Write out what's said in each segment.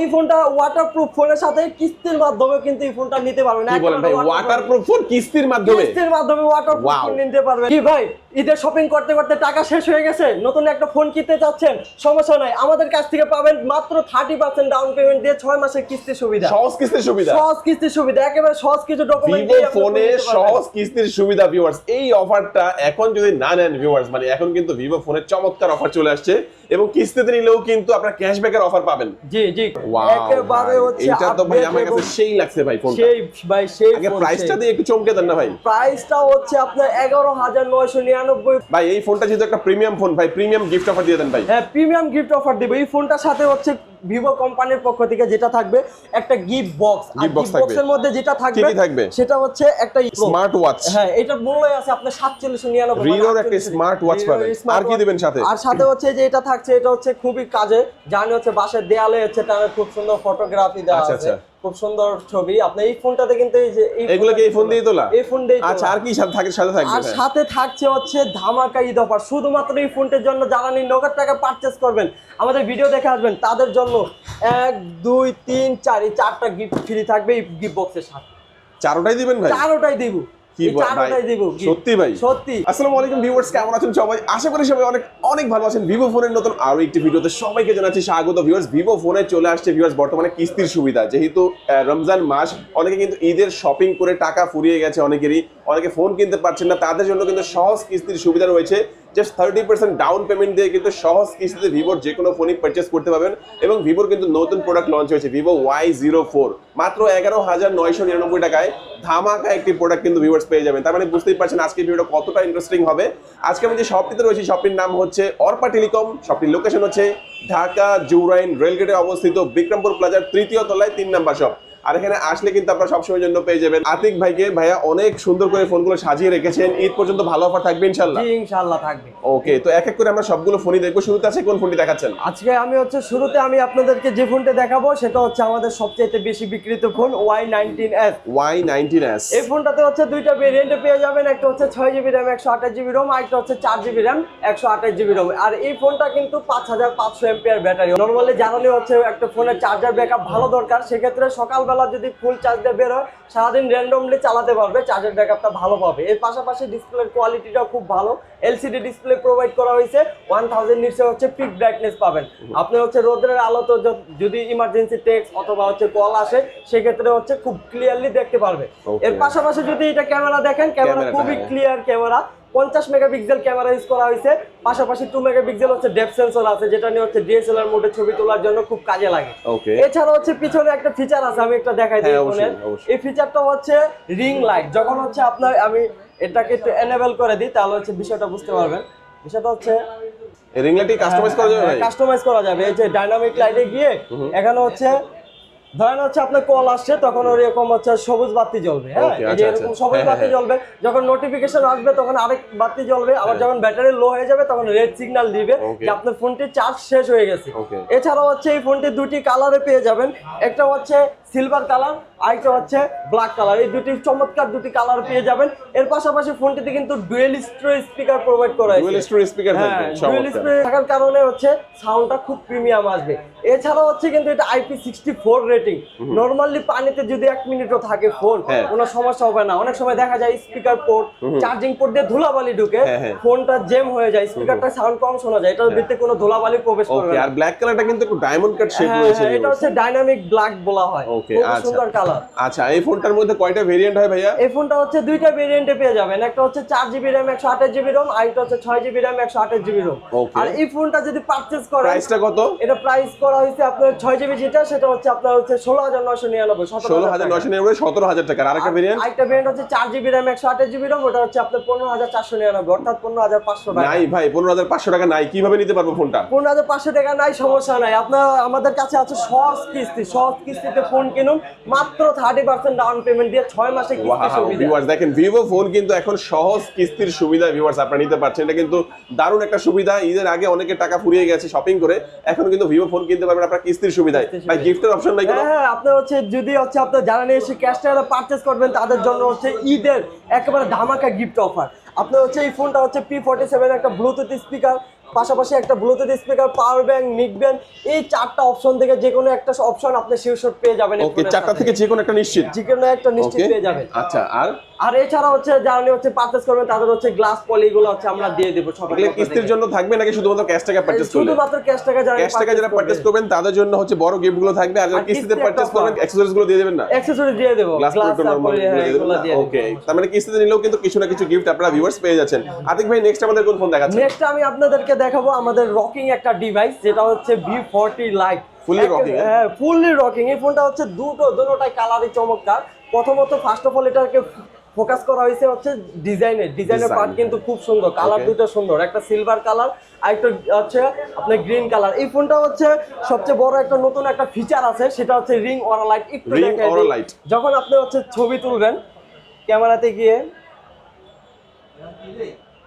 এই ফোনটা ওয়াটারপ্রুফ ফোনের সাথে কিস্তির মাধ্যমে কিন্তু এই ফোনটা নিতে পারবেন কি বলেন ভাই ওয়াটারপ্রুফ ফোন কিস্তির মাধ্যমে? কিস্তির মাধ্যমে ওয়াটারপ্রুফ ফোন নিতে পারবেন কি ভাই ঈদের শপিং করতে করতে টাকা শেষ হয়ে গেছে নতুন একটা ফোন কিনতে চাচ্ছেন সমস্যা নাই। আমাদের কাছ থেকে পাবেন মাত্র থার্টি পার্সেন্ট ডাউন পেমেন্ট দিয়ে ছয় মাসের কিস্তির সুবিধা। সহজ কিস্তির সুবিধা। সহজ কিস্তির সুবিধা একেবারে সহজ কিছু ডকুমেন্ট ভিভো ফোনে সহজ কিস্তির সুবিধা ভিউয়ার্স এই অফারটা এখন যদি না নেন ভিউয়ার্স মানে এখন কিন্তু ভিভো ফোনের চমৎকার অফার চলে আসছে। এবং কিস্তিতে নিলেও কিন্তু আপনারা ক্যাশব্যাকের অফার পাবেন। জি জি। একেবারে হচ্ছে এটা তো ভাই আমার কাছে সেই লাগছে ভাই ফোনটা সেই ভাই সেই আগে ফোন, প্রাইসটা দিয়ে একটু চমকে দেন না ভাই। প্রাইসটা হচ্ছে আপনার এগারো হাজার নয়শো নিরানব্বই। ভাই এই ফোনটা যেহেতু একটা প্রিমিয়াম ফোন ভাই প্রিমিয়াম গিফট অফার দিয়ে দেন ভাই। হ্যাঁ প্রিমিয়াম গিফট অফার দেবো। এই ফোনটার সাথে হচ্ছে ভিভো কোম্পানির পক্ষ থেকে যেটা থাকবে একটা গিফট বক্স আর গিফট। বক্সের মধ্যে যেটা থাকবে কি থাকবে? সেটা হচ্ছে একটা স্মার্ট ওয়াচ হ্যাঁ এটার মূল্যই আছে আপনার সাতচল্লিশ নিরানব্বই Renoর একটা smart watch পাবেন। আর কি দিবেন সাথে? আর সাথে হচ্ছে যে এটা থাকছে এটা হচ্ছে খুবই কাজে। জানি হচ্ছে বাসার দেয়ালে হচ্ছে তার খুব সুন্দর ফটোগ্রাফি দেওয়া আচ্ছা, আছে। আচ্ছা। খুব সুন্দর ছবি। আপনি এই ফোনটাতে কিন্তু এই যে এগুলো কি এই ফোন দিয়ে তোলা? এই ফোন দিয়ে আচ্ছা আর কি সাথে থাকে সাথে থাকবে আর সাথে থাকছে হচ্ছে ধামাকা ঈদ অফার। শুধুমাত্র এই ফোনটার জন্য যারা নিয়ে নগদ টাকা পারচেস করবেন আমাদের ভিডিও দেখে আসবেন তাদের জন্য এক দুই তিন চার এই চারটা গিফট ফ্রি থাকবে এই গিফট বক্সের সাথে। চারোটাই দিবেন ভাই? চারোটাই দিব। কি এই বল- চারোটাই ভাই? দিব gift। সত্যি ভাই? সত্যি। আসসালামু আলাইকুম ভিউয়ার্স কেমন আছেন সবাই? আশা করি সবাই অনেক অনেক ভালো আছেন। ভিভো ফোনের নতুন আরও একটি ভিডিওতে সবাইকে জানাচ্ছি স্বাগত। ভিউয়ার্স ভিভো ফোনে চলে আসছে ভিউয়ার্স বর্তমানে কিস্তির সুবিধা। যেহেতু রমজান মাস অনেকে কিন্তু ঈদের শপিং করে টাকা ফুরিয়ে গেছে অনেকেরই। অনেকে ফোন কিনতে পারছেন না। তাদের জন্য কিন্তু সহজ কিস্তির সুবিধা রয়েছে। Just thirty percent down payment দিয়ে কিন্তু সহজ কিস্তিতে ভিভোর যে কোনো ফোনই পারচেস করতে পারবেন এবং ভিভোর কিন্তু নতুন প্রোডাক্ট লঞ্চ হয়েছে ভিভো ওয়াই জিরো ফোর মাত্র এগারো হাজার নয়শো নিরানব্বই টাকায় ধামাকা একটি প্রোডাক্ট কিন্তু ভিউয়ার্স পেয়ে যাবেন। তার মানে বুঝতেই পারছেন আজকে ভিডিওটা কতটা ইন্টারেস্টিং হবে। আজকে আমি যে শপটিতে রয়েছি শপটির নাম হচ্ছে অর্পা টেলিকম। শপটির লোকেশন হচ্ছে ঢাকা জুরাইন রেলগেটে অবস্থিত বিক্রমপুর প্লাজার তৃতীয় তলায় তিন নাম্বার শপ আর এখানে আসলে কিন্তু আপনারা সবসময়ের জন্য পেয়ে যাবেন। আতিক ভাইকে ভাইয়া অনেক সুন্দর করে ফোনগুলো সাজিয়ে রেখেছেন। ঈদ পর্যন্ত ভালো অফার থাকবে ইনশাল্লাহ জি ইনশাআল্লাহ থাকবে। ওকে তো এক এক করে আমরা সবগুলো ফোনই দেখব। শুরুতে আছে কোন ফোনটি দেখাচ্ছেন? আজকে আমি হচ্ছে শুরুতে আমি আপনাদেরকে যে ফোনটা দেখাবো সেটা হচ্ছে আমাদের সবচেয়ে বেশি বিক্রিত phone Y nineteen S. Y nineteen S. এই ফোনটাতে হচ্ছে দুইটা ভেরিয়েন্টে পেয়ে যাবেন। একটা হচ্ছে ছয় জিবি র্যাম একশো আঠাশ জিবি রোম আর একটা হচ্ছে চার জিবি র্যাম একশো আঠাশ জিবি রোম আর এই ফোনটা কিন্তু পাঁচ হাজার পাঁচশো এমপিআর ব্যাটারি। নর্মালি জানালে হচ্ছে একটা ফোনের চার্জার ব্যাকআপ ভালো দরকার। সেক্ষেত্রে সকালবেলা যদি ফুল চার্জ দিয়ে বেরোয় সারাদিন র্যান্ডমলি চালাতে পারবে চার্জার ব্যাকআপটা ভালো পাবে। এর পাশাপাশি ডিসপ্লের কোয়ালিটিটাও খুব ভালো। এলসিডি ডিসপ্লে প্রোভাইড করা হয়েছে ওয়ান থাউজেন্ড নিচে হচ্ছে পিক ব্রাইটনেস পাবেন। আপনি হচ্ছে রোদের আলোতে যদি ইমার্জেন্সি টেক্সট অথবা হচ্ছে কল আসে সেক্ষেত্রে হচ্ছে খুব ক্লিয়ারলি দেখতে পারবে। এর পাশাপাশি যদি এটা ক্যামেরা দেখেন ক্যামেরা খুবই হ্যাঁ। ক্লিয়ার ক্যামেরা পঞ্চাশ মেগাপিক্সেল ক্যামেরা ইউজ করা হয়েছে। পাশাপাশি টু মেগাপিক্সেল হচ্ছে ডেপ সেন্সর আছে যেটা নিয়ে হচ্ছে ডিএসএলআর মোডে ছবি তোলার জন্য খুব কাজে লাগে। এছাড়া হচ্ছে পিছনে একটা ফিচার আছে আমি একটা দেখাই দিই হ্যাঁ, এই ফিচারটা হচ্ছে রিং লাইট যখন হচ্ছে আপনার আমি এটাকে একটু এনেবল করে দিই তাহলে হচ্ছে বিষয়টা বুঝতে পারবেন। বিষয়টা হচ্ছে রিং লাইটটি কাস্টমাইজ করা যাবে কাস্টমাইজ করা যাবে। এই যে ডাইনামিক লাইটে গিয়ে এখানে হচ্ছে ধরেন হচ্ছে আপনার কল আসছে তখন ওই রকম হচ্ছে সবুজ বাতি জ্বলবে হ্যাঁ? আচ্ছা, এরকম আচ্ছা। সবুজ হ্যাঁ, বাতি হ্যাঁ, জ্বলবে যখন নোটিফিকেশন আসবে তখন আরেক বাতি জ্বলবে আবার হ্যাঁ। যখন ব্যাটারি লো হয়ে যাবে তখন রেড সিগন্যাল দিবে যে আপনার ফোনটি চার্জ শেষ হয়ে গেছে। এছাড়াও হচ্ছে এই ফোনটি দুটি কালারে পেয়ে যাবেন। একটা হচ্ছে সিলভার কালার আরেকটা হচ্ছে ব্ল্যাক কালার এই দুটি চমৎকার দুটি কালার পেয়ে যাবেন। এর পাশাপাশি ফোনটিতে কিন্তু ডুয়েল স্টোরেজ স্পিকার প্রোভাইড করা ডুয়েল হয়েছে স্টোরেজ স্পিকার হ্যাঁ থাকবে ডুয়েল স্প্রে থাকার কারণে হচ্ছে সাউন্ডটা খুব প্রিমিয়াম আসবে। এছাড়া হচ্ছে কিন্তু এটা IP sixty four rating normally পানিতে যদি এক মিনিটও থাকে ফোন হ্যাঁ। কোনো সমস্যা হবে না। অনেক সময় দেখা যায় স্পিকার পোর্ট চার্জিং পোর্ট দিয়ে ধুলাবালি ঢুকে হ্যাঁ, হ্যাঁ। ফোনটা জেম হয়ে যায়। স্পিকারটা সাউন্ড কম শোনা যায়। এটার ভিতরে কোনো ধুলাবালি প্রবেশ করবে আর ব্ল্যাক কালারটা কিন্তু একটু ডায়মন্ড কাট শেপ হ্যাঁ, রয়েছে হ্যাঁ, এটা হচ্ছে ডাইনামিক ব্ল্যাক বলা হয়। ওকে খুব আচ্ছা। সুন্দর কালার আচ্ছা এই ফোনটার মধ্যে কয়টা ভেরিয়েন্ট হয় ভাইয়া? এই ফোনটা হচ্ছে দুইটা ভেরিয়েন্টে পেয়ে যাবেন। একটা হচ্ছে চার জিবি র্যাম একশো আঠাশ জিবি রোম আর একটা হচ্ছে ছয় জিবি র্যাম একশো আঠাশ জিবি রোম. আর এই ফোনটা যদি পারচেস করেন প্রাইসটা কত? এটা প্রাইস করা হয়েছে আপনার ছয় জিবি যেটা সেটা হচ্ছে আপনার হচ্ছে ষোলো হাজার নয়শো নিরানব্বই ষোলো হাজার নয়শো নিরানব্বই সতেরো হাজার টাকার। আরেকটা ভেরিয়েন্ট আরেকটা ভেরিয়েন্ট হচ্ছে চার জিবি র্যাম একশো আঠাশ জিবি রোম ওটা হচ্ছে আপনার পনেরো হাজার চারশো নিরানব্বই অর্থাৎ পনেরো হাজার পাঁচশো টাকা। নাই ভাই পনেরো হাজার পাঁচশো টাকা নাই। কীভাবে নিতে পারব ফোনটা? পনেরো হাজার পাঁচশো টাকা নাই সমস্যা নাই। আপনার আমাদের কাছে আছে সহজ কিস্তি সহজ কিস্তিতে ফোন কিনুন মাত্র থার্টি পার্সেন্ট ডাউন পেমেন্ট দিয়ে ছয় মাসে কিস্তি সুবিধা। ভিউয়ার্স দেখেন ভিভো ফোন কিন্তু এখন সহজ কিস্তির সুবিধা ভিউয়ার্স আপনারা নিতে পারছেন। এটা কিন্তু দারুণ একটা সুবিধা। ঈদের আগে অনেকে টাকা ফুরিয়ে গেছে শপিং করে। এখন কিন্তু ভিভো ফোন কিনতে পারবেন আপনার কিস্তির সুবিধায় ভাই গিফটের অপশন নাই কোনো? হ্যাঁ হ্যাঁ আপনার হচ্ছে যদি হচ্ছে আপনার যারা নিয়ে এসে ক্যাশ টাকা পারচেস করবেন তাদের জন্য হচ্ছে ঈদের একেবারে ধামাকা গিফট অফার আপনার হচ্ছে এই ফোনটা হচ্ছে পি ফোর্টি সেভেন একটা ব্লুটুথ স্পিকার পাশাপাশি একটা bluetooth speaker power bank neck band এই চারটা অপশন থেকে যে কোনো একটা অপশন আপনি শিওর পেয়ে যাবেন ওকে চারটা থেকে যে কোনো একটা নিশ্চিত? যে কোনো একটা নিশ্চিত পেয়ে যাবেন। আচ্ছা আর? আর এছাড়া হচ্ছে যারা হচ্ছে পারচেস করবেন তাদের হচ্ছে গ্লাস পলিগুলো হচ্ছে আমরা দিয়ে দেবো সব এগুলো কিস্তির জন্য থাকবে নাকি শুধুমাত্র ক্যাশ টাকা পারচেজ করলে? শুধুমাত্র ক্যাশ টাকা যারা ক্যাশ টাকা যারা পারচেজ করবেন তাদের জন্য হচ্ছে বড় গিফটগুলো থাকবে। আর যারা কিস্তিতে পারচেজ করবেন অ্যাকসেসরিজগুলো দিয়ে দেবেন না? অ্যাক্সেসরি দিয়ে দেবো। গ্লাস নরমাল এগুলো দিয়ে দেবো। ওকে তার মানে কিস্তিতে নিলেও কিন্তু কিছু না কিছু গিফট আপনারা ভিউয়ার্স পেয়ে যাচ্ছেন। আতিক ভাই নেক্সট আমাদের কোন ফোন দেখাচ্ছেন? নেক্সট আমি আপনাদেরকে দেখাবো আমাদের রকিং একটা ডিভাইস যেটা হচ্ছে V forty lite Fully rocking, হ্যাঁ? হ্যাঁ ফুললি রকিং এই ফোনটা হচ্ছে দুটো দুটোটাই কালারই চমৎকার। প্রথমত ফার্স্ট অফ অল এটাকে ফোকাস করা হয়েছে হচ্ছে ডিজাইনের ডিজাইনের পার্ট কিন্তু খুব সুন্দর। কালার দুটো সুন্দর। একটা সিলভার কালার আর একটা হচ্ছে আপনার গ্রিন কালার এই ফোনটা হচ্ছে সবচেয়ে বড় একটা নতুন একটা ফিচার আছে সেটা হচ্ছে রিং অরা লাইট একটু। যখন আপনি হচ্ছে ছবি তুলবেন ক্যামেরাতে গিয়ে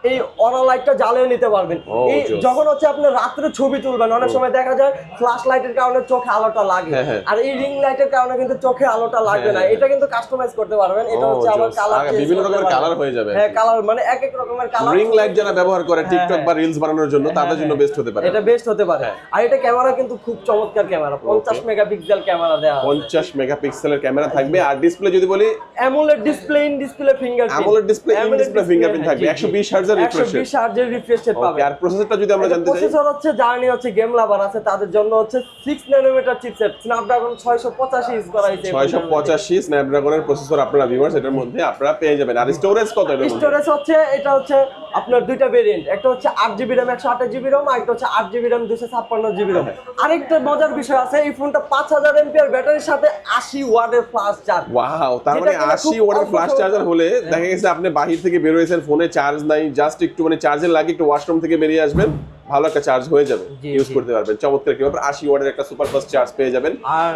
এই অরা লাইটটা জ্বালিয়ে নিতে পারবেন। এই যখন হচ্ছে আপনি রাত্রে ছবি তুলবেন অনেক সময় দেখা যায় ফ্ল্যাশ লাইটের কারণে চোখে আলোটা লাগে। হ্যাঁ, হ্যাঁ। আর এই রিং লাইটের কারণে কিন্তু চোখে আলোটা লাগবে না। হ্যাঁ, এটা কিন্তু কাস্টমাইজ করতে পারবেন। এটা হচ্ছে আবার কালার বিভিন্ন রকমের কালার হয়ে যাবে। হ্যাঁ কালার মানে এক এক রকমের কালার রিং লাইট যারা ব্যবহার করে টিকটক হ্যাঁ। বা রিলস বানানোর জন্য তাদের জন্য বেস্ট হতে পারে। এটা বেস্ট হতে পারে। আর এটা ক্যামেরা কিন্তু খুব চমৎকার ক্যামেরা পঞ্চাশ মেগাপিক্সেল ক্যামেরা আছে। পঞ্চাশ মেগাপিক্সেলের ক্যামেরা থাকবে। আর ডিসপ্লে যদি বলি AMOLED display in display fingerprint AMOLED ডিসপ্লে in display fingerprint থাকবে, 120 Hz এর refresh 120 হার্জের রিফ্রেশ রেট পাবে। ওকে আর প্রসেসরটা যদি আমরা জানতে চাই? প্রসেসর হচ্ছে জার্নি হচ্ছে গেম লাভার আছে তাদের জন্য হচ্ছে 6 ন্যানোমিটার চিপসেট স্ন্যাপড্রাগন 685 ইউজ করা হয়েছে ছয়শো পঁচাশি স্ন্যাপড্রাগনের প্রসেসর আপনারা ভিউয়ার্স এটার মধ্যে আপনারা পেয়ে যাবেন। আর স্টোরেজ কত স্টোরেজ হচ্ছে এটা হচ্ছে আপনার দুইটা ভেরিয়েন্ট একটা হচ্ছে আট জিবি র্যাম একশো আঠাশ জিবি র্যাম আর একটা হচ্ছে আট জিবি র্যাম দুশো ছাপ্পান্ন জিবি র্যাম আরেকটা মজার বিষয় আছে এই ফোনটা পাঁচ হাজার এমপিআর ব্যাটারির সাথে আশি ওয়াটের ফ্লাশ চার্জ ওয়াও তার মানে আশি ওয়ার্ডের ওয়াটের ফ্লাশ চার্জার হলে দেখা গেছে আপনি বাহির থেকে বের হয়েছেন ফোনে চার্জ নাই জাস্ট একটু মানে চার্জের লাগে একটু ওয়াশরুম থেকে বেরিয়ে আসবেন। ভালো একটা চার্জ হয়ে যাবে ইউজ করতে পারবেন। চমৎকার কি ব্যাপার আশি ওয়াটের একটা সুপার ফাস্ট চার্জ পেয়ে যাবেন।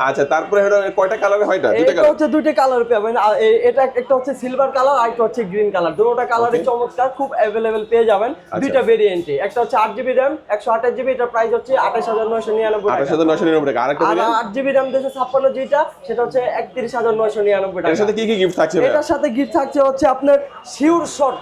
আচ্ছা তারপরে কয়টা কালারে হয় দুইটা এটা কালার হচ্ছে দুইটা কালার পাবেন এটা একটা হচ্ছে সিলভার কালার আর একটা হচ্ছে গ্রিন কালার দুটোটা কালারই চমৎকার খুব অ্যাভেলেবেল পেয়ে যাবেন। দুইটা ভেরিয়েন্টে একটা হচ্ছে আট জিবি র্যাম একশো আঠাশ জিবি এটা প্রাইস হচ্ছে আঠাশ হাজার নয়শো নিরানব্বই আঠাশ টাকা হাজার নয়শো নিরানব্বই টাকা। আরেকটা আর variant? আট জিবি র্যাম দুশো ছাপ্পান্ন জিবিটা সেটা হচ্ছে একত্রিশ হাজার নয়শো নিরানব্বই এর সাথে কি কি গিফট থাকছে এটার সাথে গিফট থাকছে হচ্ছে আপনার শিওর শট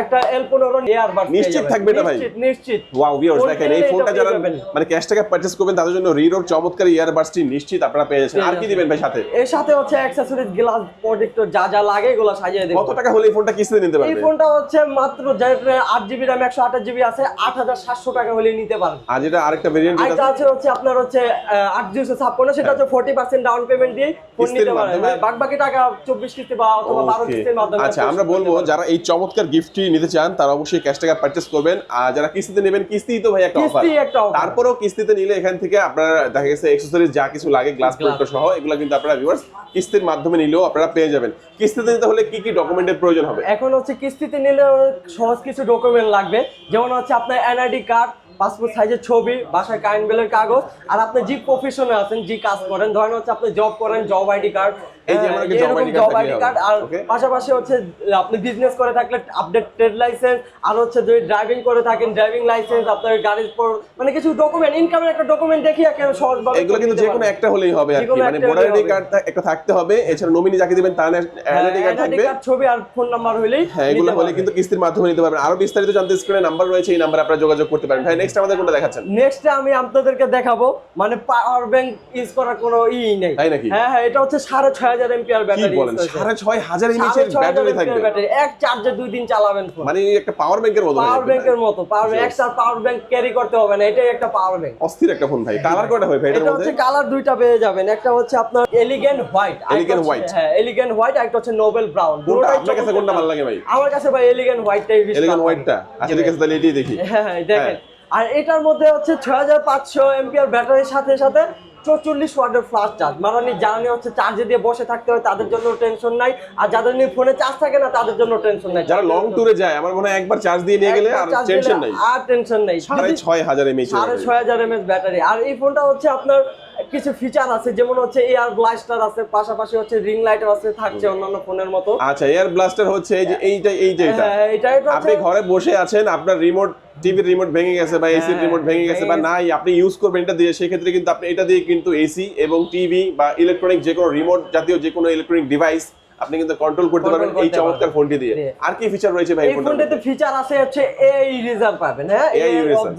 একটা এল পনেরো এয়ার বাড নিশ্চিত থাকবে এটা ভাই? নিশ্চিত নিশ্চিত। ওয়াও ভিউয়ার্স দেখেন এই ফোনটা যারা মানে ক্যাশ টাকা পারচেজ করবেন তাদের জন্য রিরোর চমৎকার ইয়ারবাডসটি নিশ্চিত আপনারা পেয়ে যাচ্ছেন। আর কি দিবেন ভাই সাথে? এর সাথে হচ্ছে অ্যাক্সেসরিজ গ্লাস প্রোটেক্টর যা যা লাগে এগুলো সাজিয়ে দেবো। কত টাকা হলে এই ফোনটা কিস্তিতে নিতে এই ফোনটা হচ্ছে মাত্র যেটা জিবি আছে আট হাজার সাতশো টাকা হলে নিতে পারবেন আর যেটা আরেকটা ভেরিয়েন্ট আছে হচ্ছে আপনার হচ্ছে সেটা হচ্ছে ফোর্টি পার্সেন্ট ডাউন পেমেন্ট দিয়ে ফোন নিতে পারবেন বাকি টাকা চব্বিশ কিস্তি বা অথবা বারো Okay. কিস্তির মাধ্যমে আচ্ছা আমরা বলব যারা এই চমৎকার গিফটটি নিতে চান তারা অবশ্যই ক্যাশ টাকা পারচেস করবেন। আর যারা কিস্তিতে নেবেন কিস্তি তো ভাই একটা অফার তারপরেও কিস্তিতে নিলে এখান থেকে আপনারা দেখা গেছে অ্যাকসেসরিজ যা কিছু লাগে গ্লাস প্রোটেক্টর সহ এগুলো কিন্তু আপনারা ভিউয়ার্স কিস্তির মাধ্যমে নিলেও আপনারা পেয়ে যাবেন। কিস্তিতে নিতে হলে কি কি ডকুমেন্টের প্রয়োজন হবে? এখন হচ্ছে কিস্তিতে নিলে সহজ কিছু ডকুমেন্ট লাগবে। যেমন হচ্ছে আপনার এনআইডি কার্ড পাসপোর্ট সাইজের ছবি বাসায় কারেন্ট বিলের কাগজ আর আপনি যে প্রফেশনে আছেন যে কাজ করেন ধরেন হচ্ছে আপনি জব করেন জব আইডি কার্ড এই যে আমার একটা job ID card job ID card আর পাশাপাশি হচ্ছে আপনি বিজনেস করে থাকলে আপডেট ট্রেড লাইসেন্স আর হচ্ছে যদি ড্রাইভিং করে থাকেন ড্রাইভিং লাইসেন্স আপনার গাড়ির পর মানে কিছু ডকুমেন্ট ইনকামের একটা ডকুমেন্ট দেখিয়ে একেবারে সহজভাবে এগুলো কিন্তু যে কোনো একটা হলেই হবে আর কি মানে ভোটার আইডি কার্ড একটা থাকতে হবে এছাড়া নমিনি যাকে দিবেন তার আইডি কার্ড থাকবে। কার্ড ছবি আর ফোন নাম্বার হলেই হ্যাঁ এগুলো হলে কিন্তু কিস্তির মাধ্যমে নিতে পারবেন। আরও বিস্তারিত জানতে স্ক্রিনে নাম্বার রয়েছে এই নাম্বারে আপনারা যোগাযোগ করতে পারেন। ভাই নেক্সট আমাদের কোনটা দেখাচ্ছেন? নেক্সট আমি আপনাদেরকে দেখাবো মানে পাওয়ার ব্যাংক ইউজ করার কোনো ই নেই। তাই নাকি? হ্যাঁ হ্যাঁ এটা হচ্ছে সাড়ে ছয় হাজার এমপিআর ব্যাটারি বলেন? এমএচের ব্যাটারি থাকবে। ব্যাটারি এক চার্জে দুই দিন চালাবেন ফোন মানে একটা পাওয়ার ব্যাংকের মতো পাওয়ার ব্যাংকের মতো। Power Yes. Extra power bank carry করতে হবে না এটাই একটা পাওয়ার ব্যাংক অস্থির একটা ফোন ভাই। কালার কয়টা হয় ভাই? এটা হচ্ছে কালার দুইটা পেয়ে যাবেন। একটা হচ্ছে আপনার এলিগেন্ট হোয়াইট Elegant white। হ্যাঁ এলিগেন্ট হোয়াইট আর একটা হচ্ছে নোবেল ব্রাউন আপনার কাছে কোনটা ভালো লাগে ভাই? আমার কাছে ভাই এলিগেন্ট হোয়াইটটাই বেশি এলিগেন ভালো হোয়াইটটা আচ্ছা ঠিক আছে তাহলে এটাই দেখি। হ্যাঁ হ্যাঁ, দেখেন। হ্যাঁ। আর এটার মধ্যে হচ্ছে ছয় হাজার পাঁচশো এমপিআর ব্যাটারির সাথে সাথে চৌচল্লিশ ওয়াটের ফ্লাশ চার্জ মানে জ্বালানি হচ্ছে চার্জে দিয়ে বসে থাকতে হয় তাদের জন্য টেনশন নাই। আর যাদের নিয়ে ফোনে চার্জ থাকে না তাদের জন্য টেনশন নাই। যারা লং ট্যুরে যায় আমার মনে হয় একবার চার্জ দিয়ে নিয়ে গেলে আর টেনশন নাই। আর টেনশন নাই। সাড়ে ছয় হাজার এমএচ সাড়ে ছয় হাজার এমএস ব্যাটারি আর এই ফোনটা হচ্ছে আপনার কিছু ফিচার আছে যেমন হচ্ছে এয়ার ব্লাস্টার আছে পাশাপাশি হচ্ছে রিং লাইটার আছে থাকছে অন্যান্য ফোনের মতো। আচ্ছা এয়ার ব্লাস্টার হচ্ছে এই যে এইটা এই যে হ্যাঁ, এটা এটা আপনি ঘরে বসে আছেন আপনার রিমোট টিভির রিমোট ভেঙে গেছে বা এসির হ্যাঁ, রিমোট ভেঙে গেছে বা নাই আপনি ইউজ করবেন এটা দিয়ে সেক্ষেত্রে কিন্তু আপনি এটা দিয়ে কিন্তু এসি এবং টিভি বা ইলেকট্রনিক যে কোনো রিমোট জাতীয় যে কোনো ইলেকট্রনিক ডিভাইস আপনি কিন্তু কন্ট্রোল করতে পারবেন এই চমৎকার ফোনটি দিয়ে। আর কি ফিচার রয়েছে ভাই এই ফোনটাতে ফিচার আছে হচ্ছে এই ইরেজার পাবেন হ্যাঁ? AI eraser।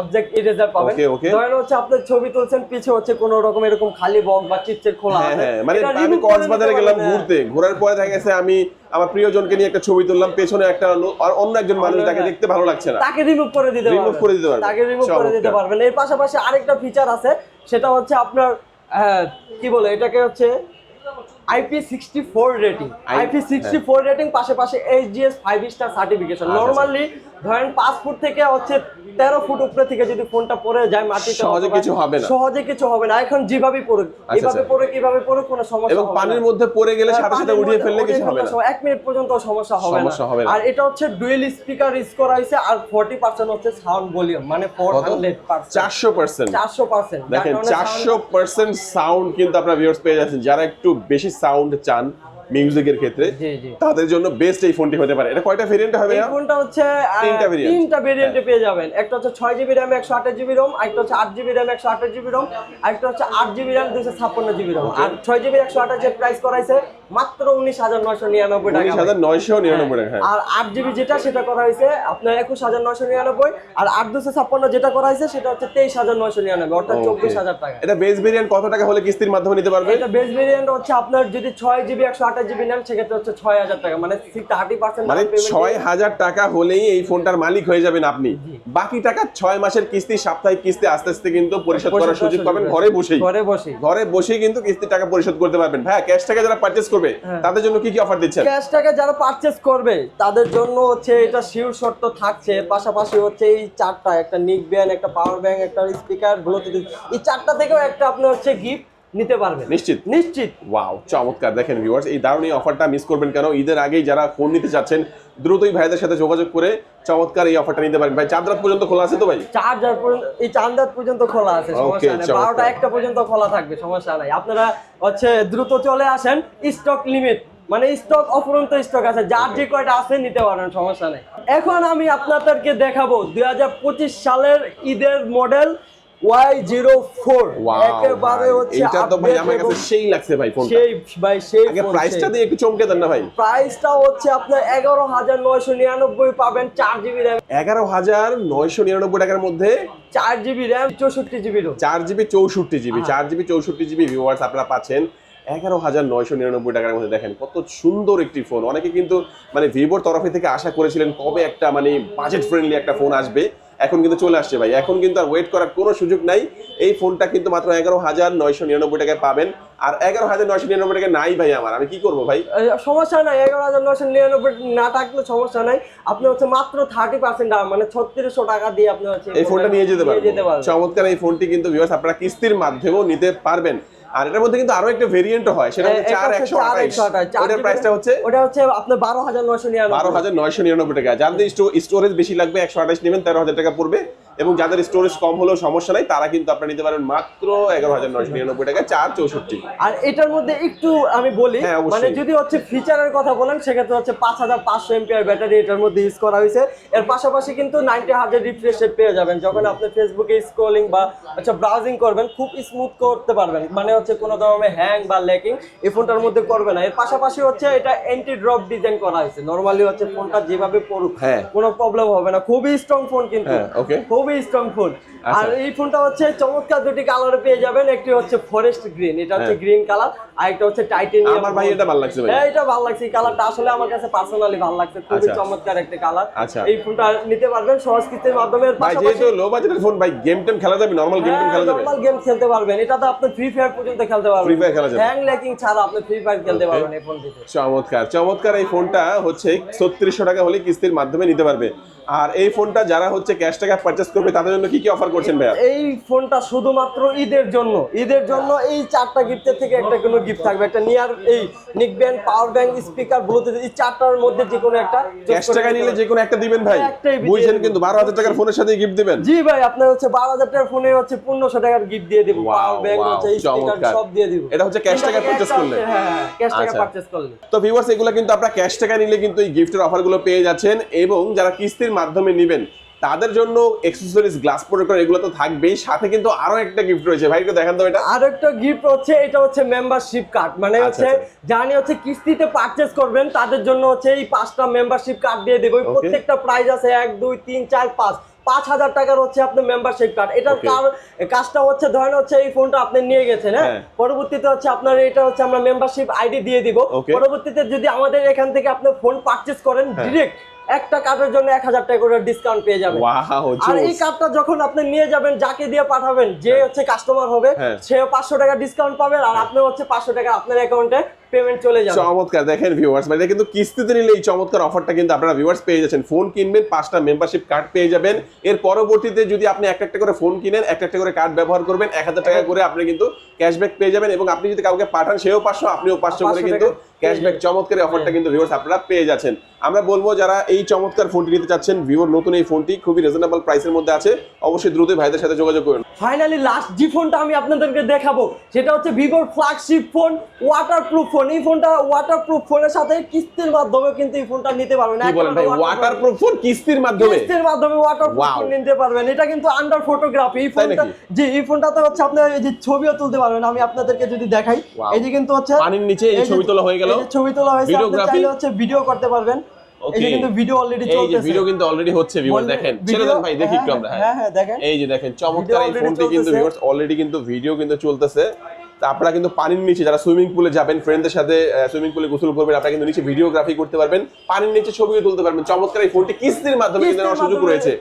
অবজেক্ট ইরেজার পাবেন. ধরেন হচ্ছে আপনি ছবি তুলছেন পিছে হচ্ছে কোন রকম এরকম খালি বক্স বা চিপচের খোলা হ্যাঁ আছে। হ্যাঁ মানে আমি কক্সবাজারে গেলাম ঘুরতে। ঘোরার পরে দেখা গেছে আমি আমার প্রিয়জনকে নিয়ে একটা ছবি তুললাম পেছনে একটা অন্য- আর অন্য একজন মানুষ তাকে দেখতে ভালো লাগছে না। তাকে রিমুভ করে দিতে পারবেন। করে দিতে পারবেন। তাকে রিমুভ করে দিতে পারবেন। এর পাশাপাশি আরেকটা ফিচার আছে সেটা হচ্ছে আপনার কি বলে এটাকে হচ্ছে IP sixty four rating IP sixty four rating পাশে পাশে HDS five star certification normally ধরেন পাঁচ ফুট থেকে হচ্ছে তেরো ফুট উপরে থেকে যদি ফোনটা পড়ে যায় মাটিতে সহজে কিছু হবে না। সহজে কিছু হবে না। এখন যেভাবে পড়ুক আচ্ছা, এভাবে আচ্ছা। পড়ে কীভাবে পড়ুক কোনো সমস্যা এবং পানির মধ্যে পড়ে গেলে সাথে সাথে উঠিয়ে ফেললে কিছু হবে না। এক মিনিট পর্যন্ত সমস্যা হবে না। আর এটা হচ্ছে ডুয়েল স্পিকার ইউজ করা হয়েছে আর ফোর্টি পার্সেন্ট হচ্ছে সাউন্ড ভলিউম মানে ফোর কত? হান্ড্রেড পার্সেন্ট চারশো পার্সেন্ট চারশো পার্সেন্ট দেখেন চারশো পার্সেন্ট সাউন্ড কিন্তু আপনারা ভিউয়ার্স পেয়ে যাচ্ছেন। যারা একটু বেশি সাউন্ড চান মিউজিকের ক্ষেত্রে তাদের জন্য বেস্ট এই ফোনটি হতে পারে। এটা কয়টা ভেরিয়েন্ট হবে এই ফোনটা হচ্ছে তিনটা। হ্যাঁ। তিনটা ভেরিয়েন্টে পেয়ে যাবেন। একটা হচ্ছে 6 জিবি র্যাম একশো আঠাশ জিবি রম একটা হচ্ছে 8 জিবি র্যাম একশো আঠাশ জিবি রম একটা হচ্ছে 8 জিবি র্যাম দুশো ছাপ্পান্ন জিবি রম আর 6 জিবি 128 এর প্রাইস করাইছে মাত্র উনিশ হাজার নয়শো নিরানব্বই টাকা হাজার নয়শো নিরানব্বই টাকা হ্যাঁ। আর আট জিবি যেটা সেটা করা হয়েছে আপনার একুশ হাজার নয়শো নিরানব্বই আর আট দুশো ছাপ্পান্ন যেটা করা হয়েছে সেটা হচ্ছে তেইশ হাজার নয়শো নিরানব্বই অর্থাৎ চব্বিশ হাজার টাকা। এটা বেস ভেরিয়েন্ট কত টাকা হলে কিস্তির মাধ্যমে নিতে পারবে? এটা বেস ভেরিয়েন্ট হচ্ছে আপনার যদি ছয় জিবি একশো আঠাশ জিবি নেন সেক্ষেত্রে হচ্ছে ছয় হাজার টাকা মানে থার্টি পার্সেন্ট মানে ছয় হাজার টাকা হলেই এই ফোনটার মালিক হয়ে যাবেন আপনি। বাকি টাকা ছয় মাসের কিস্তি সাপ্তাহিক কিস্তি আস্তে আস্তে কিন্তু পরিশোধ করার সুযোগ পাবেন। ঘরে বসেই। ঘরে বসে ঘরে বসেই কিন্তু কিস্তির টাকা পরিশোধ করতে পারবেন। হ্যাঁ ক্যাশ টাকা যারা পারচেস করবে? হ্যাঁ। তাদের জন্য কি কি অফার দিচ্ছেন? ক্যাশ টাকা যারা পারচেজ করবে তাদের জন্য হচ্ছে এটা শিওর শর্ত থাকছে। পাশাপাশি হচ্ছে এই চারটা একটা নিক ব্যান্ড একটা পাওয়ার ব্যাংক একটা স্পিকার ব্লুটুথ এই চারটা থেকেও একটা আপনার হচ্ছে গিফট নিতে পারবেন। নিশ্চিত? নিশ্চিত। ওয়াও চমৎকার। দেখেন ভিউয়ার্স এই দারুণ অফারটা মিস করবেন কেন? ঈদের আগেই যারা ফোন নিতে চাচ্ছেন দ্রুতই ভাইদের সাথে যোগাযোগ করে চমৎকার এই অফারটা নিতে পারেন ভাই চার রাত পর্যন্ত খোলা আছে তো ভাই? চার্জার পর্যন্ত এই চান্দাত পর্যন্ত খোলা আছে সমস্যা নেই। বারোটা একটা পর্যন্ত খোলা থাকবে সমস্যা নাই। আপনারা হচ্ছে দ্রুত চলে আসেন স্টক লিমিট মানে স্টক অফুরন্ত স্টক আছে যার যে কয়টা আছে নিতে পারেন সমস্যা নেই। এখন আমি আপনাদেরকে দেখাবো দুই হাজার পঁচিশ সালের ঈদের model Y zero four wow একেবারে হচ্ছে এটা তো ভাই আমার কাছে সেই লাগছে ভাই ফোনটা। সেই ভাই সেই আগে প্রাইসটা দিয়ে একটু চমকে দেন না ভাই। প্রাইসটা হচ্ছে আপনার এগারো হাজার নয়শো নিরানব্বই পাবেন চার জিবি র্যাম এগারো হাজার নয়শো নিরানব্বই টাকার মধ্যে চার জিবি র্যাম চৌষট্টি জিবি রোম চার জিবি চৌষট্টি জিবি হ্যাঁ। চার জিবি চৌষট্টি জিবি ভিউয়ার্স আপনারা পাচ্ছেন। এগারো হাজার নয়শো নিরানব্বই টাকার মধ্যে দেখেন কত সুন্দর একটি ফোন অনেকে কিন্তু মানে ভিভোর তরফে থেকে আশা করেছিলেন কবে একটা মানে বাজেট ফ্রেন্ডলি একটা ফোন আসবে। এখন কিন্তু চলে আসছে ভাই। এখন কিন্তু আর ওয়েট করার কোনো সুযোগ নাই। এই ফোনটা কিন্তু মাত্র এগারো হাজার নয়শো নিরানব্বই টাকায় পাবেন। আর এগারো হাজার নয়শো নিরানব্বই টাকা নাই ভাই আমার। আমি কি করব ভাই? সমস্যা নাই এগারো হাজার নয়শো নিরানব্বই না থাকলে সমস্যা নাই। আপনি হচ্ছে মাত্র থার্টি পার্সেন্ট মানে ছত্রিশশো টাকা দিয়ে আপনি হচ্ছে এই ফোনটা নিয়ে যেতে পারবেন। চমৎকার এই ফোনটি কিন্তু ভিউয়ার্স আপনারা কিস্তির মাধ্যমেও নিতে পারবেন। আর এটার মধ্যে কিন্তু আরও একটা ভেরিয়েন্ট হয় সেটা হচ্ছে এটা চার হচ্ছে একশো চার আঠাইশ একশো আঠাশ। চার ওটার প্রাইসটা হচ্ছে ওটা হচ্ছে আপনার বারো হাজার নশো নিরানব্বই। বারো হাজার নয়শো নিরানব্বই টাকা। যাদের স্টোরেজ বেশি লাগবে একশো আঠাশ নেবেন তেরো হাজার টাকা পড়বে। এবং যাদের স্টোরেজ কম হলেও সমস্যা নাই তারা কিন্তু আপনারা নিতে পারেন মাত্র এগারো হাজার নয়শো নিরানব্বই টাকা চার চৌষট্টি। আর এটার মধ্যে একটু আমি বলি হ্যাঁ, মানে যদি হচ্ছে ফিচারের কথা বলেন সেক্ষেত্রে হচ্ছে পাঁচ হাজার পাঁচশো এমপিআর ব্যাটারি এটার মধ্যে ইউজ করা হয়েছে। এর পাশাপাশি কিন্তু নাইনটি হাজার রিফ্রেশ রেট পেয়ে যাবেন। যখন আপনি ফেসবুকে স্ক্রলিং বা আচ্ছা ব্রাউজিং করবেন খুব স্মুথ করতে পারবেন। মানে হচ্ছে কোনো ধরনের হ্যাং বা ল্যাকিং এই ফোনটার মধ্যে করবে না। এর পাশাপাশি হচ্ছে এটা অ্যান্টি ড্রপ ডিজাইন করা হয়েছে। নর্মালি হচ্ছে ফোনটা যেভাবে পড়ুক হ্যাঁ। কোনো প্রবলেম হবে না। খুবই স্ট্রং ফোন কিন্তু। হ্যাঁ, okay. খুবই স্ট্রং ফোন। আর এই ফোনটা হচ্ছে চমৎকার দুটি কালারে পেয়ে যাবেন। একটি হচ্ছে ফরেস্ট গ্রিন এটা হচ্ছে হ্যাঁ। গ্রিন কালার আর একটা হচ্ছে টাইটেনিয়াম আমার ভাই এটা ভালো লাগছে ভাই। হ্যাঁ এটা ভালো লাগছে। এই কালারটা আসলে আমার কাছে পার্সোনালি ভালো লাগছে। খুবই আচ্ছা। চমৎকার একটা কালার আচ্ছা। এই ফোনটা নিতে পারবেন সহজ কিস্তির মাধ্যমে ভাই যেহেতু লো বাজেটের ফোন ভাই গেম টেম খেলা যাবে নর্মাল গেম টেম খেলা যাবে। নরমাল গেম খেলতে পারবেন। এটাতে আপনি ফ্রি ফায়ার পর্যন্ত খেলতে পারবেন। Free Fire খেলা যাবে। হ্যাং ল্যাকিং ছাড়া আপনি ফ্রি ফায়ার খেলতে পারবেন এই ফোনটিতে চমৎকার। চমৎকার এই ফোনটা হচ্ছে ছত্রিশশো টাকা হলে কিস্তির মাধ্যমে নিতে পারবে। আর এই ফোনটা যারা হচ্ছে ক্যাশ টাকা পারচেস করবে তাদের জন্য কি কি অফার করছেন ভাইয়া? এই ফোনটা শুধুমাত্র ঈদের জন্য ঈদের জন্য এই চারটা গিফটের থেকে একটা কোনো গিফট থাকবে। একটা নিয়ার এই neck band power bank speaker bluetooth এই চারটার মধ্যে যে কোনো একটা ক্যাশ টাকা নিলে যে কোনো একটা দিবেন ভাই। বুঝছেন কিন্তু বারো হাজার টাকার ফোনের সাথে গিফট দিবেন। জি ভাই আপনার হচ্ছে বারো হাজার টাকার ফোনে হচ্ছে পনেরোশো টাকার গিফট দিয়ে দিব। পাওয়ার ব্যাংক হচ্ছে স্পিকার সব দিয়ে দিব। এটা হচ্ছে cash টাকায় purchase করলে? হ্যাঁ ক্যাশ টাকা আচ্ছা। পারচেজ করলে। তো ভিউয়ার্স এগুলো কিন্তু আপনারা ক্যাশ টাকা নিলে কিন্তু এই গিফটের অফারগুলো পেয়ে যাচ্ছেন এবং যারা কিস্তির মাধ্যমে নেবেন তাদের জন্য এক্সেসরিজ গ্লাস প্রোটেক্টর এগুলো তো থাকবেই সাথে কিন্তু আরও একটা গিফট রয়েছে। ভাই একটু দেখান তো এটা। আর একটা গিফট হচ্ছে এটা হচ্ছে মেম্বারশিপ কার্ড মানে আচ্ছা, হচ্ছে আচ্ছা। জানি হচ্ছে কিস্তিতে পারচেজ করবেন তাদের জন্য হচ্ছে এই পাঁচটা মেম্বারশিপ কার্ড দিয়ে দেবো। প্রত্যেকটা প্রাইস আছে এক দুই তিন চার পাঁচ। পাঁচ হাজার টাকার হচ্ছে আপনার মেম্বারশিপ কার্ড এটার. কার কাজটা হচ্ছে ধরেন হচ্ছে এই ফোনটা আপনি নিয়ে গেছেন হ্যাঁ? হ্যাঁ। পরবর্তীতে হচ্ছে আপনার এটা হচ্ছে আমরা মেম্বারশিপ আইডি দিয়ে দিব। পরবর্তীতে যদি আমাদের এখান থেকে আপনি ফোন পারচেজ করেন হ্যাঁ। ডিরেক্ট একটা কার্ডের জন্য এক হাজার টাকা করে ডিসকাউন্ট পেয়ে যাবেন। আর এই কার্ডটা যখন আপনি নিয়ে যাবেন যাকে দিয়ে পাঠাবেন যে হচ্ছে কাস্টমার হবে হ্যাঁ। সে পাঁচশো টাকা ডিসকাউন্ট পাবেন আর আপনি হচ্ছে পাঁচশো টাকা আপনার অ্যাকাউন্টে পেমেন্ট চলে যাবে। চমৎকার দেখেন ভিউয়ার্স মানে কিন্তু কিস্তিতে নিলে এই চমৎকার অফারটা কিন্তু আপনারা ভিউয়ার্স পেয়ে যাচ্ছেন। ফোন কিনবেন পাঁচটা মেম্বারশিপ কার্ড পেয়ে যাবেন। এর পরবর্তীতে যদি আপনি একটা একটা করে ফোন কিনেন একটা একটা করে কার্ড ব্যবহার করবেন এক হাজার টাকা করে আপনি কিন্তু ক্যাশব্যাক পেয়ে যাবেন এবং আপনি যদি কাউকে পাঠান সেও পাঁচশো আপনিও পাঁচশো করে কিন্তু ক্যাশব্যাক চমৎকার অফারটা কিন্তু ভিউয়ার্স আপনারা পেয়ে যাচ্ছেন। আমরা বলব যারা এই চমৎকার ফোনটি নিতে চাচ্ছেন ভিভোর নতুন এই ফোনটি খুবই রিজনেবল প্রাইসের মধ্যে আছে। অবশ্যই দ্রুত ভাইদের সাথে যোগাযোগ করুন। ফাইনালি লাস্ট যে ফোনটা আমি আপনাদেরকে দেখাবো সেটা হচ্ছে ভিভোর ফ্ল্যাগশিপ ফোন ওয়াটারপ্রুফ ফোন এই ফোনটা ওয়াটারপ্রুফ ফোনের সাথে কিস্তির মাধ্যমে কিন্তু এই ফোনটা নিতে পারবেন। কি বলেন ভাই ওয়াটারপ্রুফ ফোন কিস্তির মাধ্যমে? কিস্তির মাধ্যমে ওয়াটারপ্রুফ. ফোন নিতে পারবেন। এটা কিন্তু আন্ডার ফটোগ্রাফি এই ফোনটা? জি এই ফোনটাতে হচ্ছে আপনার এই যে ছবিও তুলতে পারবেন। আমি আপনাদেরকে যদি দেখাই এই যে কিন্তু হচ্ছে পানির নিচে এই এই ছবি তোলা হয়ে গেল। ছবি তোলা হয়েছে আপনি চাইলে হচ্ছে ভিডিও করতে পারবেন। এই যে কিন্তু ভিডিও অলরেডি চলতেছে। ভিডিও কিন্তু অলরেডি হচ্ছে ভিউয়ার দেখেন। ছেড়ে দেন ভাই দেখি একটু হ্যাঁ, আমরা হ্যাঁ হ্যাঁ। দেখেন। এই যে দেখেন চমৎকার এই ফোনটি কিন্তু চলতেছে। ভিউয়ার্স অলরেডি কিন্তু ভিডিও কিন্তু চলতেছে। আপনারা কিন্তু পানির নিচে যারা সুইমিং পুলে যাবেন ফ্রেন্ডদের সাথে সুইমিং পুলে গোসল করবেন আপনারা কিন্তু নিচে ভিডিওগ্রাফি করতে পারবেন পানির নিচে ছবিও তুলতে পারবেন। চমৎকার এই ফোনটি কিস্তির মাধ্যমে কিন্তু নেওয়ার সুযোগ রয়েছে।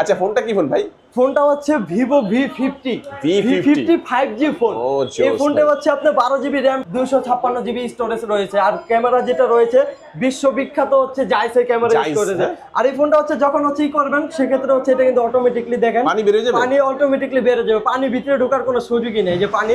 আচ্ছা ফোনটা কি ফোন ভাই? ফোনটা হচ্ছে Vivo V fifty V50 five G phone. এই ফোনটা হচ্ছে আপনার বারো জিবি র্যাম দুশো ছাপ্পান্ন জিবি স্টোরেজ রয়েছে। আর ক্যামেরা যেটা রয়েছে বিশ্ববিখ্যাত হচ্ছে জাইসের ক্যামেরা স্টোরেজ। আর এই ফোনটা হচ্ছে যখন হচ্ছে ই করবেন সেক্ষেত্রে হচ্ছে এটা কিন্তু অটোমেটিকলি দেখেন। পানি বেরিয়ে যাবে? পানি অটোমেটিকলি বের হয়ে যাবে। পানি ভিতরে ঢোকার কোনো সুযোগই নেই। যে পানি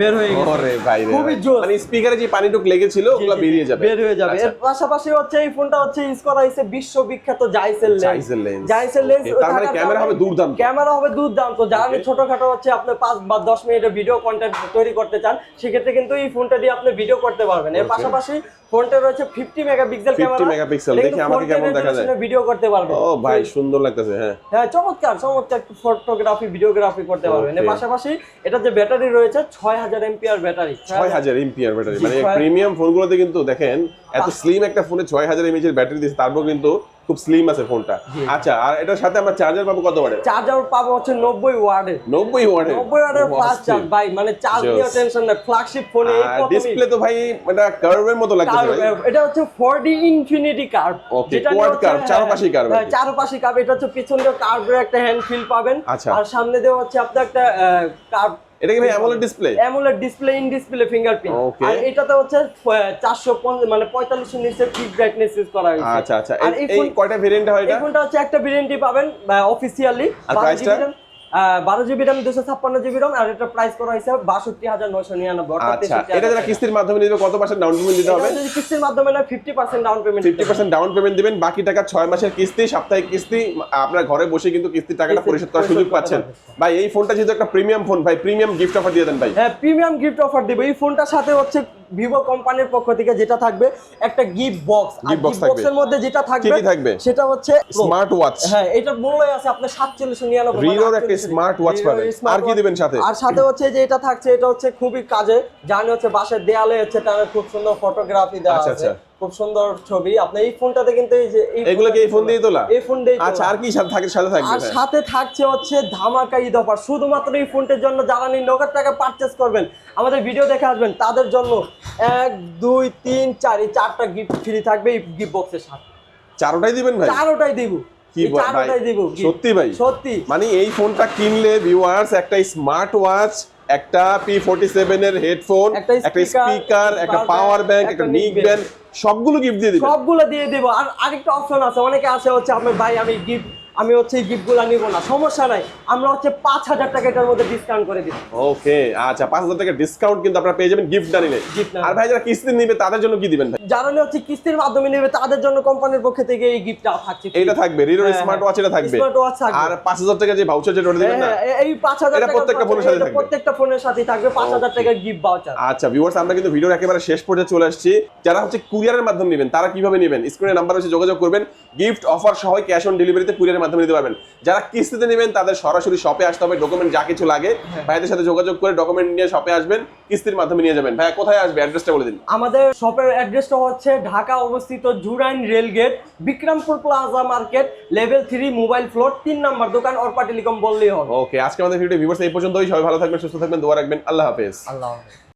বের হয়ে গেছে। ওরে ভাই খুবই জোর মানে স্পিকারে যে পানিটুক লেগেছিল ওগুলো বেরিয়ে যাবে। বের হয়ে যাবে। আচ্ছা। এর পাশাপাশি হচ্ছে এই ফোনটা হচ্ছে ইউজ করা হয়েছে বিশ্ববিখ্যাত জাইসেল লেন্স এর lens। জাইসেল লেন্স তার মানে ক্যামেরা হবে দুর্দান্ত। ক্যামেরা হবে দুর্দান্ত। যারা Okay. ছোটখাটো হচ্ছে আপনি পাঁচ বা দশ মিনিটের ভিডিও কন্টেন্ট তৈরি করতে চান সেক্ষেত্রে কিন্তু এই ফোনটা দিয়ে আপনি ভিডিও করতে পারবেন। এর পাশাপাশি ফোনটা রয়েছে ফিফটি মেগাপিক্সেল 50 ক্যামেরা megapixel, দেখি আমাকে কেমন দেখা যায়। ভিডিও করতে পারবেন। ও ভাই সুন্দর লাগতেছে হ্যাঁ। হ্যাঁ চমৎকার চমৎকার ফটোগ্রাফি ভিডিওগ্রাফি করতে পারবেন। এর পাশাপাশি এটা যে ব্যাটারি রয়েছে ছয় হাজার এমপিআর ব্যাটারি ছয় হাজার এমপিআর ব্যাটারি মানে প্রিমিয়াম ফোনগুলোতে কিন্তু দেখেন এত স্লিম একটা ফোনে ছয় হাজার এমএচ এর ব্যাটারি দিচ্ছে তারপর কিন্তু খুব স্লিম আছে ফোনটা। আচ্ছা আর এটার সাথে আমরা চার্জার পাবো কত ওয়াটের চার্জার পাবো হচ্ছে নব্বই ওয়ার্ডের নব্বই ওয়াটের নব্বই ওয়াটের ফাস্ট চার্জ ভাই মানে চার্জ. নিয়ে টেনশন নাই ফ্ল্যাগশিপ ফোনে এই ডিসপ্লে তো ভাই এটা কার্ভের মতো লাগতেছে ভাই। এটা হচ্ছে 4D infinity curve Okay, quad curve, চারপাশেই curve আর কি। চারপাশে কার্ভ এটা হচ্ছে পিছন দিয়ে কার্ভের একটা হ্যান্ড ফিল পাবেন। আচ্ছা। আর সামনে দিয়ে হচ্ছে আপনার একটা কার্ভ এটা কি ভাই AMOLED display AMOLED display in display fingerprint. আর এটাতে হচ্ছে চারশো মানে পঁয়তাল্লিশ নিচে পিক ব্রাইটনেস ইউজ করা হয়েছে। আচ্ছা আচ্ছা। আর এই- এই এই কয়টা ভেরিয়েন্ট হয় এই এটা ফোনটা হচ্ছে একটা ভেরিয়েন্টই পাবেন অফিসিয়ালি আর price টা? বারো জিবি র্যাম দুশো ছাপ্পান্ন জিবি র্যাম আর এটা প্রাইস করা হয়েছে বাষট্টি হাজার নয়শো নিরানব্বই আচ্ছা এটা যারা কিস্তির মাধ্যমে নিবে কত পার্সেন্ট ডাউন পেমেন্ট দিতে হবে? যদি কিস্তির মাধ্যমে না fifty percent down payment fifty percent down payment দিবেন বাকি টাকা ছয় মাসের কিস্তি সাপ্তাহিক কিস্তি আপনার ঘরে বসে কিন্তু কিস্তির টাকাটা পরিশোধ করার সুযোগ পাচ্ছেন। ভাই এই ফোনটা যেহেতু একটা প্রিমিয়াম ফোন ভাই প্রিমিয়াম গিফট অফার দিয়ে দেন ভাই। হ্যাঁ প্রিমিয়াম গিফট অফার দিব। এই ফোনটার সাথে হচ্ছে ভিভো কোম্পানির পক্ষ থেকে যেটা থাকবে একটা গিফট বক্স আর গিফট বক্সের মধ্যে যেটা থাকবে থাকবে? সেটা হচ্ছে স্মার্ট ওয়াচ হ্যাঁ এটা মূল্যই আছে আপনার সাতচল্লিশশো নিরানব্বই Reload একটা smart watch পাবেন। আর কি দিবেন সাথে? আর সাথে হচ্ছে যে এটা থাকছে এটা হচ্ছে খুবই কাজে জানি হচ্ছে বাসার দেয়ালে হচ্ছে তার খুব সুন্দর ফটোগ্রাফি দেওয়া আচ্ছা, আছে আচ্ছা। খুব সুন্দর ছবি আপনি এই ফোনটাতে কিন্তু এই যে এগুলো কি এই ফোন দিয়ে তোলা এই ফোন দিয়ে আচ্ছা আর কি সাথে থাকে সাথে থাকবে আর হ্যাঁ। সাথে থাকছে হচ্ছে ধামাকা ঈদ অফার শুধুমাত্র এই ফোনটির জন্য যারা নগদ টাকা পারচেস করবেন আমাদের ভিডিও দেখে আসবেন তাদের জন্য এক দুই তিন চার এই চারটা গিফট ফ্রি থাকবে এই গিফট বক্সের সাথে। চারোটাই দিবেন ভাই? চারোটাই দিব। কি ভাই চারোটাই দিব সত্যি ভাই? সত্যি। মানে এই ফোনটা কিনলে ভিউয়ার্স একটা স্মার্ট ওয়াচ একটা পি ফোর্টি এর হেডফোন একটা স্পিকার একটা পাওয়ার ব্যাংক একটা নিক। ব্যান্ড সবগুলো গিফট দিয়ে দিবেন। সবগুলো দিয়ে দেবো। আর আরেকটা অপশন আছে অনেকে আছে হচ্ছে আমার ভাই আমি গিফট আমি হচ্ছে এই গিফটগুলো নিব না। সমস্যা নাই। আমরা হচ্ছে পাঁচ হাজার টাকা এটার মধ্যে ডিসকাউন্ট করে দিব। ওকে আচ্ছা পাঁচ হাজার টাকা ডিসকাউন্ট কিন্তু আপনারা পেয়ে যাবেন গিফট না নিলে আর ভাই যারা কিস্তি নিবে তাদের জন্য কি দিবেন ভাই? যারা হচ্ছে কিস্তির মাধ্যমে নেবে তাদের জন্য কোম্পানির পক্ষ থেকে এই গিফটটা থাকছে এইটা থাকবে রিরো হ্যাঁ, স্মার্ট ওয়াচ এটা থাকবে। স্মার্ট ওয়াচ থাকবে। আর পাঁচ হাজার টাকা যে ভাউচার যেটা দিবেন না হ্যাঁ, হ্যাঁ, এই পাঁচ হাজার এটা টাকার প্রত্যেকটা ফোনের সাথে থাকবে? প্রত্যেকটা ফোনের সাথেই থাকবে পাঁচ হাজার. টাকার গিফট ভাউচার আচ্ছা ভিউয়ার্স আমরা কিন্তু ভিডিওর একেবারে শেষ পর্যায়ে চলে আসছি। যারা হচ্ছে কুরিয়ারের মাধ্যমে নেবেন তারা কীভাবে নেবেন? স্ক্রিনে নাম্বার হচ্ছে যোগাযোগ করবেন। গিফট অফার সহ ক্যাশ অন ডেলিভারিতে মাধ্যমে নিতে পারবেন। যারা কিস্তিতে নেবেন তাদের সরাসরি শপে আসতে হবে। ডকুমেন্ট যা কিছু লাগে ভাইদের সাথে যোগাযোগ করে ডকুমেন্ট নিয়ে শপে আসবেন কিস্তির মাধ্যমে নিয়ে যাবেন। ভাইয়া কোথায় আসবে? অ্যাড্রেসটা বলে দিন। আমাদের শপের অ্যাড্রেসটা হচ্ছে ঢাকা অবস্থিত Jurain rail gate Bikrampur plaza market level three mobile floor তিন নম্বর দোকান অর্পা টেলিকম বললেই হবে। ওকে আজকে আমাদের ভিডিও ভিউয়ার্স এই পর্যন্তই। সবাই ভালো থাকবেন সুস্থ থাকবেন দোয়া রাখবেন। আল্লাহ হাফেজ। আল্লাহ হাফেজ।